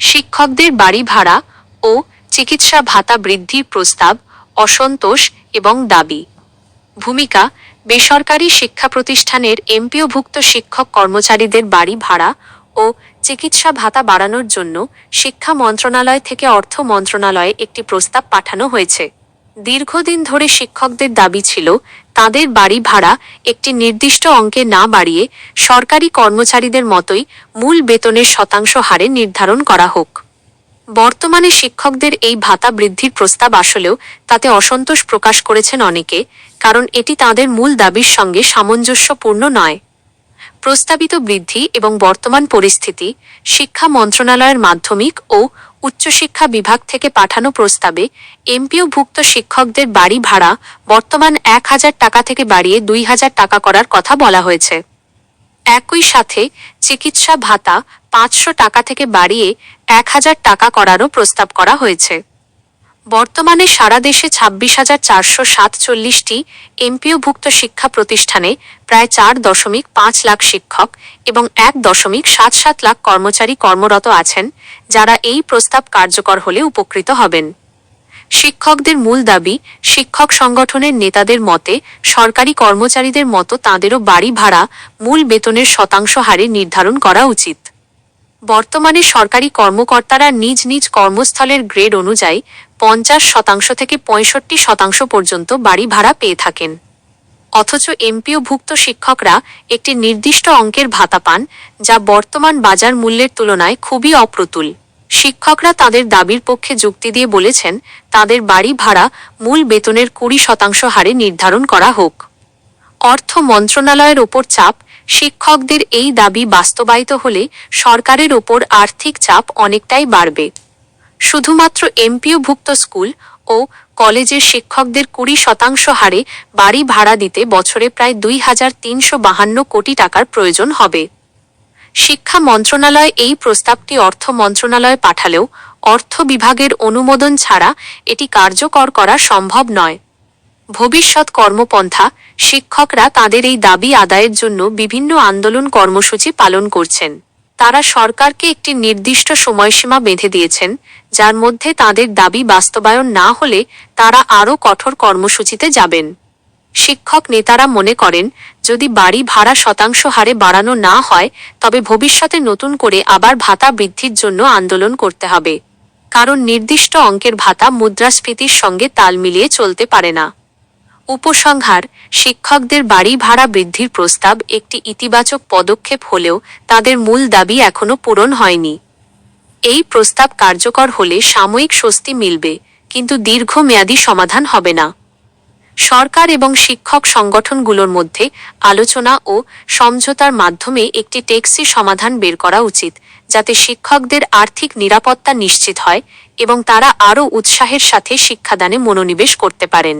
শিক্ষকদের বাড়ি ভাড়া ও চিকিৎসা ভাতা বৃদ্ধির প্রস্তাব, অসন্তোষ এবং দাবি। ভূমিকা, বেসরকারি শিক্ষা প্রতিষ্ঠানের এমপিওভুক্ত শিক্ষক কর্মচারীদের বাড়ি ভাড়া ও চিকিৎসা ভাতা বাড়ানোর জন্য শিক্ষা মন্ত্রণালয় থেকে অর্থ মন্ত্রণালয়ে একটি প্রস্তাব পাঠানো হয়েছে। দীর্ঘদিন ধরে শিক্ষকদের দাবি ছিল তাদের বাড়ি ভাড়া একটি নির্দিষ্ট অঙ্কে না বাড়িয়ে সরকারি কর্মচারীদের মতোই মূল বেতনের শতাংশ হারে নির্ধারণ করা হোক। বর্তমানে শিক্ষকদের এই ভাতা বৃদ্ধির প্রস্তাব আসলেও তাতে অসন্তোষ প্রকাশ করেছেন অনেকে, কারণ এটি তাদের মূল দাবির সঙ্গে সামঞ্জস্যপূর্ণ নয়। প্রস্তাবিত বৃদ্ধি এবং বর্তমান পরিস্থিতি শিক্ষা মন্ত্রণালয়ের মাধ্যমিক ও উচ্চশিক্ষা বিভাগ থেকে পাঠানো প্রস্তাবে এমপিওভুক্ত শিক্ষকদের বাড়ি ভাড়া বর্তমান এক হাজার টাকা থেকে বাড়িয়ে দুই হাজার টাকা করার কথা বলা হয়েছে। একই সাথে চিকিৎসা ভাতা পাঁচশো টাকা থেকে বাড়িয়ে এক হাজার টাকা করারও প্রস্তাব করা হয়েছে। বর্তমানে সারা দেশে ছাব্বিশ হাজার চারশো সাতচল্লিশটি এমপিওভুক্ত শিক্ষা প্রতিষ্ঠানে প্রায় চার দশমিক পাঁচ লাখ শিক্ষক এবং এক দশমিক সাত সাত লাখ কর্মচারী কর্মরত আছেন, যারা এই প্রস্তাব কার্যকর হলে উপকৃত হবেন। শিক্ষকদের মূল দাবি, শিক্ষক সংগঠনের নেতাদের মতে, সরকারি কর্মচারীদের মতো তাঁদেরও বাড়ি ভাড়া মূল বেতনের শতাংশ হারে নির্ধারণ করা উচিত। বর্তমানে সরকারি কর্মকর্তারা নিজ নিজ কর্মস্থলের গ্রেড অনুযায়ী পঞ্চাশ শতাংশ থেকে পঁয়ষট্টি শতাংশ পর্যন্ত বাড়ি ভাড়া পেয়ে থাকেন। অথচ এমপিওভুক্ত শিক্ষকরা একটি নির্দিষ্ট অঙ্কের ভাতা পান, যা বর্তমান বাজার মূল্যের তুলনায় খুবই অপ্রতুল। শিক্ষকরা তাদের দাবির পক্ষে যুক্তি দিয়ে বলেছেন, তাদের বাড়ি ভাড়া মূল বেতনের কুড়ি শতাংশ হারে নির্ধারণ করা হোক। অর্থ মন্ত্রণালয়ের ওপর চাপ, শিক্ষকদের এই দাবি বাস্তবায়িত হলে সরকারের ওপর আর্থিক চাপ অনেকটাই বাড়বে। শুধুমাত্র এমপিওভুক্ত স্কুল ও কলেজের শিক্ষকদের কুড়ি শতাংশ হারে বাড়ি ভাড়া দিতে বছরে প্রায় দুই হাজার তিনশো বাহান্ন কোটি টাকার প্রয়োজন হবে। শিক্ষা মন্ত্রণালয় এই প্রস্তাবটি অর্থ মন্ত্রণালয়ে পাঠালেও অর্থ বিভাগের অনুমোদন ছাড়া এটি কার্যকর করা সম্ভব নয়। ভবিষ্যৎ কর্মপন্থা শিক্ষকরা তাদের এই দাবি আদায়ের জন্য বিভিন্ন আন্দোলন কর্মসূচি পালন করছেন। তারা সরকারকে একটি নির্দিষ্ট সময়সীমা বেঁধে দিয়েছেন যার মধ্যে তাদের দাবি বাস্তবায়ন না হলে তারা আরও কঠোর কর্মসূচিতে যাবেন। শিক্ষক নেতারা মনে করেন, যদি বাড়ি ভাড়া শতাংশ হারে বাড়ানো না হয়, তবে ভবিষ্যতে নতুন করে আবার ভাতা বৃদ্ধির জন্য আন্দোলন করতে হবে। কারণ নির্দিষ্ট অঙ্কের ভাতা মুদ্রাস্ফীতির সঙ্গে তাল মিলিয়ে চলতে পারে না। উপসংহার, শিক্ষকদের বাড়ি ভাড়া বৃদ্ধির প্রস্তাব একটি ইতিবাচক পদক্ষেপ হলেও তাদের মূল দাবি এখনও পূরণ হয়নি। এই প্রস্তাব কার্যকর হলে সাময়িক স্বস্তি মিলবে, কিন্তু দীর্ঘমেয়াদী সমাধান হবে না। সরকার এবং শিক্ষক সংগঠনগুলোর মধ্যে আলোচনা ও সমঝোতার মাধ্যমে একটি টেক্সি সমাধান বের করা উচিত, যাতে শিক্ষকদের আর্থিক নিরাপত্তা নিশ্চিত হয় এবং তারা আরও উৎসাহের সাথে শিক্ষাদানে মনোনিবেশ করতে পারেন।